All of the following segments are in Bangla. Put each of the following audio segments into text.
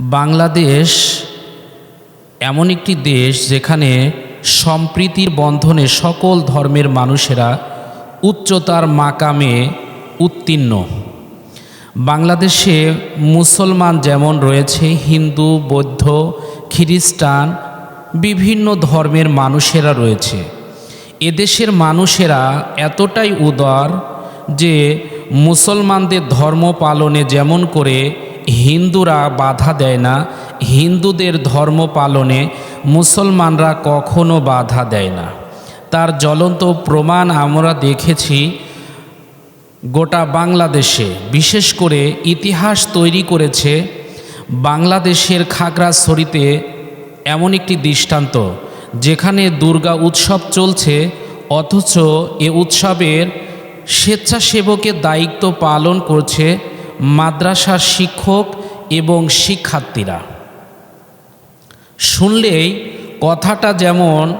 বাংলাদেশ এমন একটি দেশ যেখানে সম্প্রীতির বন্ধনে সকল ধর্মের মানুষেরা উচ্চতার মাকামে উত্তীর্ণ। বাংলাদেশে মুসলমান যেমন রয়েছে, হিন্দু, বৌদ্ধ, খ্রিস্টান, বিভিন্ন ধর্মের মানুষেরা রয়েছে। এদেশের মানুষেরা এতটাই উদার যে মুসলমানদের ধর্ম পালনে যেমন করে হিন্দুরা বাধা দেয় না, হিন্দুদের ধর্ম পালনে মুসলমানরা কখনো বাধা দেয় না। তার জ্বলন্ত প্রমাণ আমরা দেখেছি গোটা বাংলাদেশে। বিশেষ করে ইতিহাস তৈরি করেছে বাংলাদেশের খাগড়াছড়িতে এমন একটি দৃষ্টান্ত, যেখানে দুর্গা উৎসব চলছে, অথচ এ উৎসবের স্বেচ্ছাসেবকের দায়িত্ব পালন করছে মাদ্রাসার শিক্ষক এবং শিক্ষার্থীরা। শুনলেই কথাটা যেমন,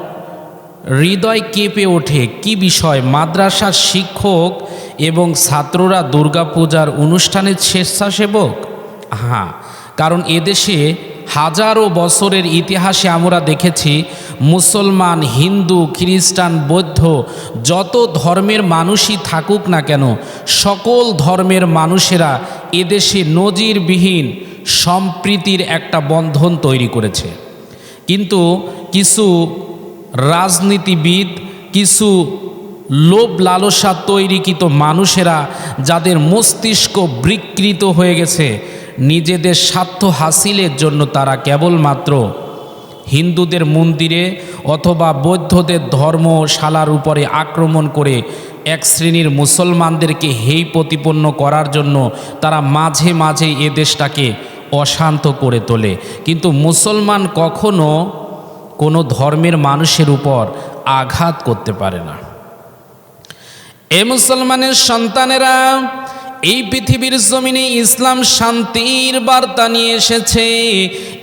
হৃদয় কেঁপে ওঠে কি বিষয় মাদ্রাসার শিক্ষক এবং ছাত্ররা দুর্গাপূজার অনুষ্ঠানের স্বেচ্ছাসেবক? হ্যাঁ কারণ এদেশে হাজারো বছরের ইতিহাসে আমরা দেখেছি মুসলমান, হিন্দু, খ্রিস্টান, বৌদ্ধ, যত ধর্মের মানুষই থাকুক না কেন, সকল ধর্মের মানুষেরা এদেশে নজিরবিহীন সম্প্রীতির একটা বন্ধন তৈরি করেছে। কিন্তু কিছু রাজনীতিবিদ, কিছু লোভ লালসা তৈরিকৃত মানুষেরা, যাদের মস্তিষ্ক বিকৃত হয়ে গেছে নিজেদের স্বার্থ হাসিলের জন্য তারা কেবলমাত্র হিন্দুদের মন্দিরে অথবা বৌদ্ধদের ধর্মশালার উপরে আক্রমণ করে এক শ্রেণির মুসলমানদেরকে হেই প্রতিপন্ন করার জন্য তারা মাঝে মাঝে এ দেশটাকে অশান্ত করে তোলে। কিন্তু মুসলমান কখনো কোনো ধর্মের মানুষের উপর আঘাত করতে পারে না। এ মুসলমানের সন্তানেরা এই পৃথিবীর জমিনে ইসলাম শান্তির বার্তা নিয়ে এসেছে।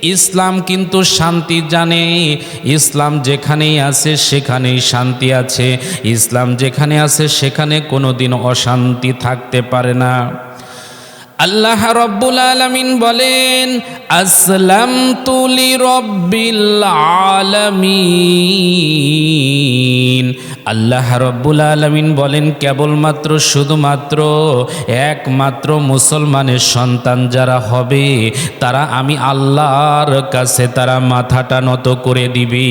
ইসলাম কিন্তু শান্তি জানে। ইসলাম যেখানেই আছে, সেখানেই শান্তি আছে। ইসলাম যেখানে আছে, সেখানে কোনো দিন অশান্তি থাকতে পারে না। আল্লাহ রব্বুল আলমিন বলেন আসলাম তুলি রব্বিল আলমিন। আল্লাহ রব্বুল আলমিন বলেন, কেবলমাত্র, শুধুমাত্র একমাত্র মুসলমানের সন্তান যারা হবে, তারা আমি আল্লাহর কাছে তারা মাথাটা নত করে দিবি।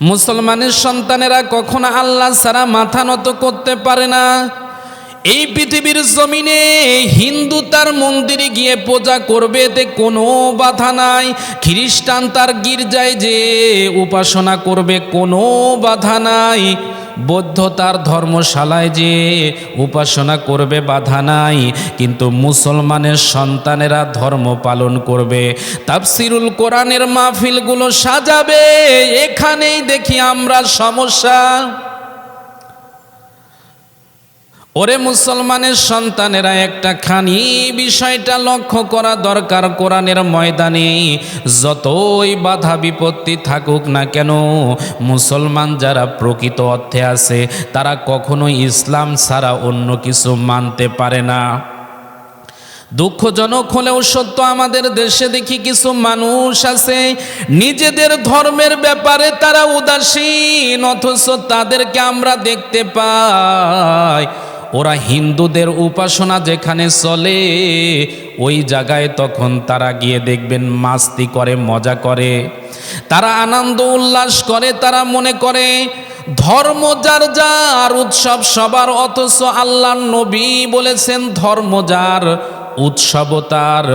মুসলমানের সন্তানেরা কখনো আল্লাহ ছাড়া মাথা নত করতে পারে না। এই পৃথিবীর জমিনে হিন্দু তার মন্দিরে গিয়ে পূজা করবে এতে কোনো বাধা নাই। খ্রিস্টান তার গির্জায় যে উপাসনা করবে কোনো বাধা নাই। বৌদ্ধ তার ধর্মশালায় যে উপাসনা করবে বাধা নাই। কিন্তু মুসলমানের সন্তানেরা ধর্ম পালন করবে। তাফসিরুল কোরআনের মাহফিলগুলো সাজাবে। এখানেই দেখি আমরা সমস্যা। ওরে মুসলমানের সন্তানেরা, একটা খানি বিষয়টা লক্ষ্য করা দরকার কোরআনের ময়দানে। যতই বাধা বিপত্তি থাকুক না কেন, মুসলমান যারা প্রকৃত অর্থে আছে, তারা কখনোই ইসলাম ছাড়া অন্য কিছু মানতে পারে না। দুঃখজনক হলেও সত্য, আমাদের দেশে দেখি কিছু মানুষ আছে, নিজেদের ধর্মের ব্যাপারে তারা উদাসীন, অথচ তাদেরকে আমরা দেখতে পাই। ওরা হিন্দুদের উপাসনা যেখানে চলে, ওই জায়গায় তখন তারা গিয়ে দেখবেন মাস্তি করে, মজা করে। তারা আনন্দ উল্লাস করে, তারা মনে করে, ধর্ম যার যার, উৎসব সবার, অথচ আল্লাহ নবী বলেছেন ধর্ম যার, উৎসব তার।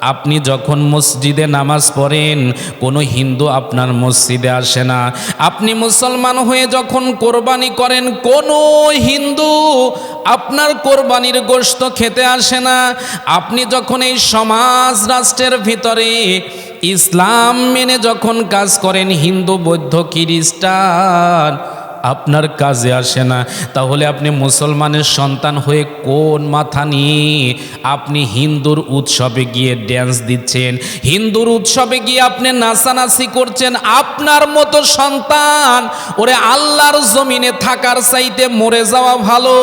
আপনি যখন মসজিদে নামাজ পড়েন, কোনো হিন্দু আপনার মসজিদে আসে না। আপনি মুসলমান হয়ে যখন কোরবানি করেন, কোনো হিন্দু আপনার কোরবানির গোশত খেতে আসে না। আপনি যখন এই সমাজ রাষ্ট্রের ভিতরে ইসলাম মেনে যখন কাজ করেন, হিন্দু, বৌদ্ধ, খ্রিস্টান আপনার কাজে আসে না। তাহলে আপনি মুসলমানের সন্তান হয়ে কোন মাথা নিয়ে আপনি হিন্দুর উৎসবে গিয়ে ড্যান্স দিচ্ছেন? হিন্দুর উৎসবে গিয়ে আপনি নাচানাচি করছেন? আপনার মতো সন্তান ওরে আল্লাহর জমিনে থাকার চাইতে মরে যাওয়া ভালো।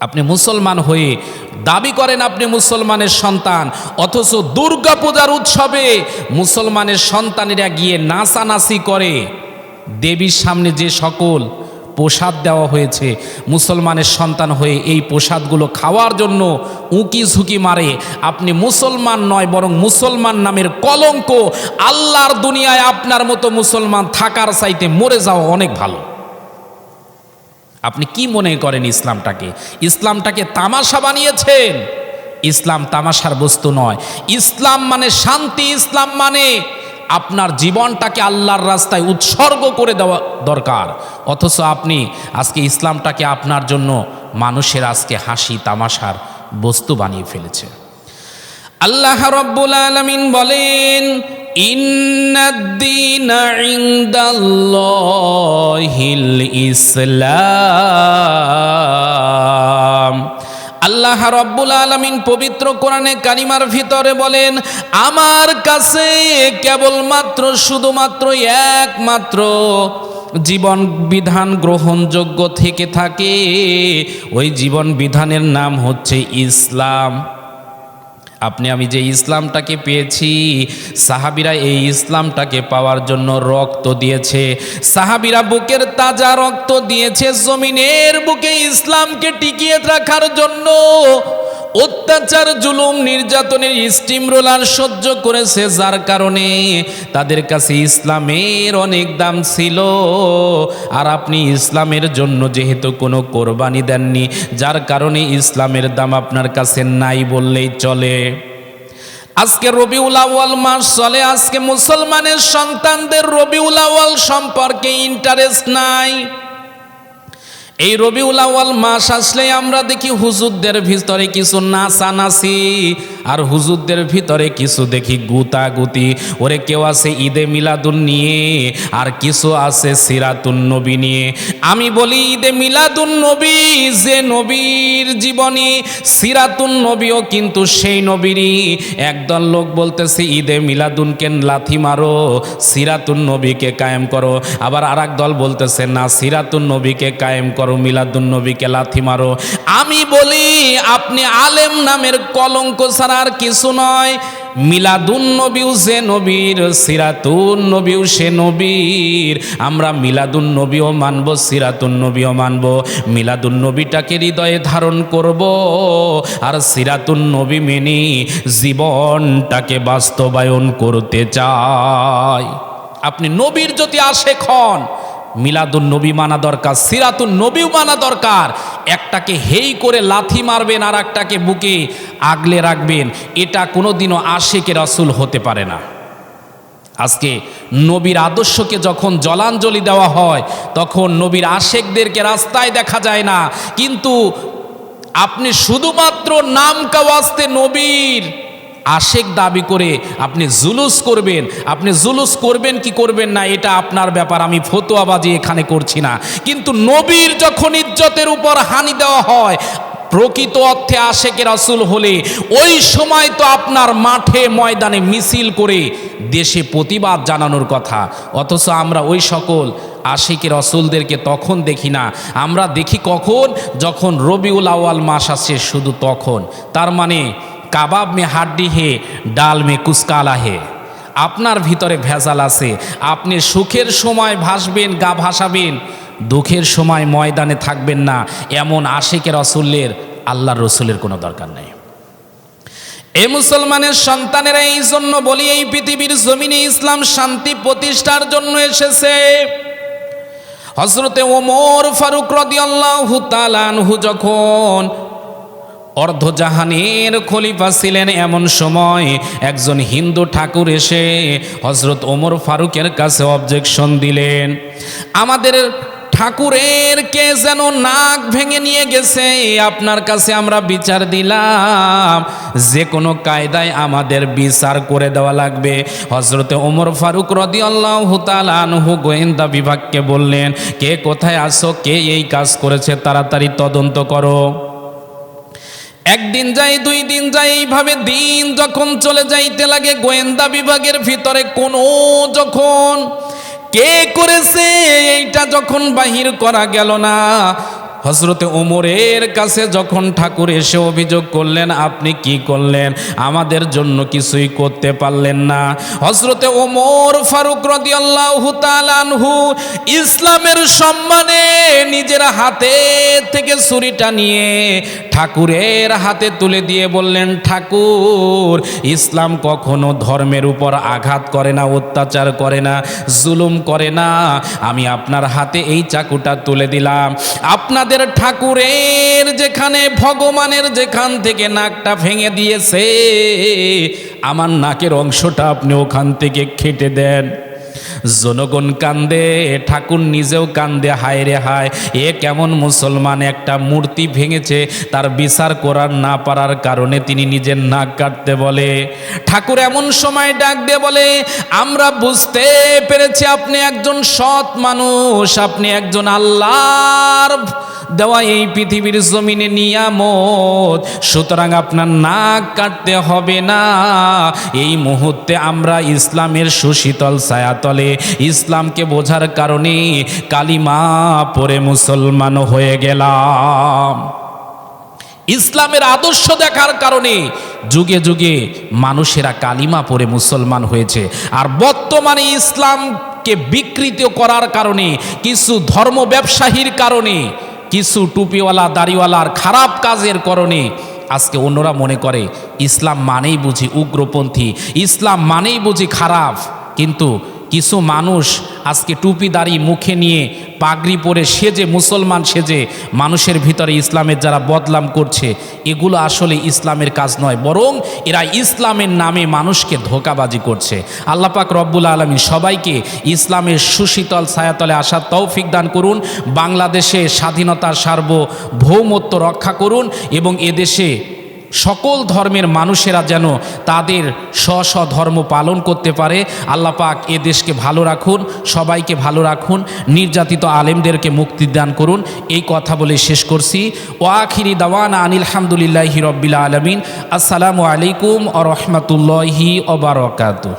আপনি মুসলমান হয়ে দাবি করেন আপনি মুসলমানের সন্তান, অথচ দুর্গাপূজার উৎসবে মুসলমানের সন্তানেরা গিয়ে নাচানাচি করে। দেবীর সামনে যে সকল প্রসাদ দেওয়া হয়েছে, মুসলমানের সন্তান হয়ে এই প্রসাদগুলো খাওয়ার জন্য উঁকি ঝুঁকি মারে। আপনি মুসলমান নয়, বরং মুসলমান নামের কলঙ্ক আল্লাহর দুনিয়ায় আপনার মতো মুসলমান থাকার চাইতে মরে যাওয়া অনেক ভালো। আপনি কি মনে করেন ইসলামটাকে? ইসলামটাকে তামাশা বানিয়েছেন? ইসলাম তামাশার বস্তু নয়। ইসলাম মানে শান্তি, ইসলাম মানে আপনার জীবনটাকে আল্লাহর রাস্তায় উৎসর্গ করে দেওয়া দরকার। অথচ আপনি আজকে ইসলামটাকে আপনার জন্য মানুষের আজকে হাসি, তামাশার বস্তু বানিয়ে ফেলেছে। আল্লাহ রব্বুল আলমিন বলেন ইসলাম। আল্লাহ রব্বুল আলমিন পবিত্র কোরআনে কারিমার ভিতরে বলেন, আমার কাছে কেবলমাত্র, শুধুমাত্র একমাত্র জীবন বিধান গ্রহণযোগ্য থেকে থাকে। ওই জীবন বিধানের নাম হচ্ছে ইসলাম। আপনি, আমি যে ইসলামটাকে পেয়েছি, সাহাবিরা এই ইসলামটাকে পাওয়ার জন্য রক্ত দিয়েছে। সাহাবিরা বুকের তাজা রক্ত দিয়েছে, জমিনের বুকে ইসলামকে টিকিয়ে রাখার জন্য। অত্যাচার, জুলুম, নির্যাতনের স্টিম রোলার সহ্য করেছে যার কারণে তাদের কাছে ইসলামের অনেক দাম ছিল। আর আপনি ইসলামের জন্য যেহেতু কোনো কোরবানি দেননি, যার কারণে ইসলামের দাম আপনার কাছে নাই বললেই চলে। আজকে রবিউল আউয়াল মাস চলে, আজকে মুসলমানের সন্তানদের রবিউল আউয়াল সম্পর্কে ইন্টারেস্ট নাই। এই রবিউল আউয়াল মাস আসলে আমরা দেখি হুজুরদের ভিতরে কিছু নাচানাচি, আর হুজুরদের ভিতরে কিছু দেখি গুতাগুতি। ওরে কেউ আছে ঈদে মিলাদুন নিয়ে, আর কিছু আছে সিরাতুন নবী নিয়ে। আমি বলি ঈদে মিলাদুন নবী, যে নবীর জীবনী সিরাতুন নবীও কিন্তু সেই নবীরই। একদল লোক বলতেছে, ঈদে মিলাদুনকে লাথি মারো, সিরাতুন নবীকে কায়েম করো। আবার আর দল বলতেছে, না, সিরাতুন নবীকে কায়েম করো। মিলাদুন নবীকে লাথি মারো। আমি বলি, আপনি আলেম নামের কলঙ্ক আর কিছু নয়। মিলাদুন সে নবীর সিরাতুন নবীও সে নবীর। আমরা মিলাদুন নবীও মানব সিরাতুন নবীও মানব। মিলাদুন নবীটাকে হৃদয়ে ধারণ করব। আর সিরাতুন নবী মেনে জীবনটাকে বাস্তবায়ন করতে চাই। আপনি নবীর যদি আশেক হন মিলাদুন নবী মানা দরকার, সিরাতুন নবীও মানা দরকার। একটাকে হেই করে লাথি মারবেন আর একটাকে বুকে আগলে রাখবেন। এটা কোনোদিনও আশেকে রসুল হতে পারে না। আজকে নবীর আদর্শকে যখন জলাঞ্জলি দেওয়া হয়, তখন নবীর আশেকদেরকে রাস্তায় দেখা যায় না। কিন্তু আপনি শুধুমাত্র নাম কাওয়াস্তে নবীর আশেক দাবি করে আপনি জুলুস করবেন। আপনি জুলুস করবেন কি করবেন না, এটা আপনার ব্যাপার, আমি ফতোয়াবাজি এখানে করছি না। কিন্তু নবীর যখন ইজ্জতের উপর হানি দেওয়া হয়, প্রকৃত অর্থে আশেকের রাসুল হলে ওই সময় তো আপনার মাঠে ময়দানে মিছিল করে দেশে প্রতিবাদ জানানোর কথা। অথচ আমরা ওই সকল আশিকের রসুলদেরকে তখন দেখি না। আমরা দেখি কখন? যখন রবিউল আওয়াল মাস আসছে শুধু তখন। তার মানে কাবাব মে হাড্ডি হে, ডাল মে কুসকালা হে। আপনার ভিতরে ভেজাল আছে। আপনি সুখের সময় ভাসবেন, গা ভাসাবেন। দুঃখের সময় ময়দানে থাকবেন না। এমন আশেকে রসুল্লের আল্লাহর রসুলের কোনো দরকার নেই। এ মুসলমানের সন্তানেরা এই জন্য বলি, এই পৃথিবীর জমিনে ইসলাম শান্তি প্রতিষ্ঠার জন্য এসেছে। হজরতে ওমর ফারুক রদিয়াল্লাহু তালানহু যখন অর্ধজাহানের খলিফা ছিলেন এমন সময় একজন হিন্দু ঠাকুর এসে হজরত ওমর ফারুকের কাছে অবজেকশন দিলেন। আমাদের ঠাকুরের কে যেন নাক ভেঙে নিয়ে গেছে, আপনার কাছে আমরা বিচার দিলাম। যে কোনো কায়দায় আমাদের বিচার করে দেওয়া লাগবে। হজরতে ওমর ফারুক রদি আল্লাহ আনহু গোয়েন্দা বিভাগকে বললেন, কে কোথায় আসো কে এই কাজ করেছে? তাড়াতাড়ি তদন্ত করো। একদিন যাই, দুই দিন যাই, এইভাবে দিন যখন চলে যাইতে লাগে, গোয়েন্দা বিভাগের ভিতরে কোনো যখন কে করেছে, এইটা যখন বাহির করা গেল না। হজরতে ওমরের কাছে যখন ঠাকুর এসে অভিযোগ করলেন, আপনি কি করলেন? আমাদের জন্য কিছুই করতে পারলেন না। হজরতে ওমর ফারুক রদিয়াল্লাহু তাআলাহু ইসলামের সম্মানে নিজের হাতে থেকে ছুরিটা নিয়ে ঠাকুরের হাতে তুলে দিয়ে বললেন, ঠাকুর, ইসলাম কখনো ধর্মের উপর আঘাত করে না, অত্যাচার করে না, জুলুম করে না। আমি আপনার হাতে এই চাকুটা তুলে দিলাম। আপনাদের ঠাকুরের যেখানে, ভগবানের যেখান থেকে নাকটা ভেঙে দিয়েছে, আমার নাকের অংশটা আপনি ওখান থেকে খেটে দেন। জনগণ কান্দে, ঠাকুর নিজেও কান্দে, হায় রে হায়, এ কেমন মুসলমান, একটা মূর্তি ভেঙেছে, তার বিচার করার না পারার কারণে তিনি নিজের নাক কাটতে বলে। ঠাকুর এমন সময় ডাক দিয়ে বলে, আমরা বুঝতে পেরেছি আপনি একজন সৎ মানুষ, আপনি একজন আল্লাহর দেওয়া এই পৃথিবীর জমিনে নিয়ামত। সুতরাং আপনার নাক কাটতে হবে না। এই মুহূর্তে আমরা ইসলামের সুশীতল ছায়াতলে, ইসলামকে বোঝার কারণে কালিমা পরে মুসলমান হয়ে গেলাম। ইসলামের আদর্শ দেখার কারণে যুগে যুগে মানুষেরা কালিমা পরে মুসলমান হয়েছে। আর বর্তমানে ইসলামকে বিকৃত করার কারণে, কিছু ধর্ম ব্যবসায়ীর কারণে কিছু টুপিওয়ালা দাড়িওয়ালার খারাপ কাজের করণে আজকে অন্যরা মনে করে, ইসলাম মানেই বুঝি উগ্রপন্থী, ইসলাম মানেই বুঝি খারাপ। কিন্তু কিছু মানুষ আজকে টুপি দাড়ি মুখে নিয়ে পাগড়ি পরে সেজে, মুসলমান সেজে মানুষের ভিতরে ইসলামের যারা বদলাম করছে, এগুলো আসলে ইসলামের কাজ নয়, বরং এরা ইসলামের নামে মানুষকে ধোকাবাজি করছে। আল্লাপাক রব্বুল আলমী সবাইকে ইসলামের সুশীতল ছায়াতলে আসার তৌফিক দান করুন, বাংলাদেশে স্বাধীনতার সার্বভৌমত্ব রক্ষা করুন এবং এদেশে সকল ধর্মের মানুষেরা যেন তাদের স্ব স্ব ধর্ম পালন করতে পারে। আল্লাহ পাক এ দেশকে ভালো রাখুন, সবাইকে ভালো রাখুন, নির্যাতিত আলেমদেরকে মুক্তি দান করুন। এই কথা বলে শেষ করছি। ওয়াখিরি দাওয়ান আনিল হামদুলিল্লাহি রব্বিল আলমিন। আসসালামু আলাইকুম আ রহমতুল্লাহি ওবরাকাতু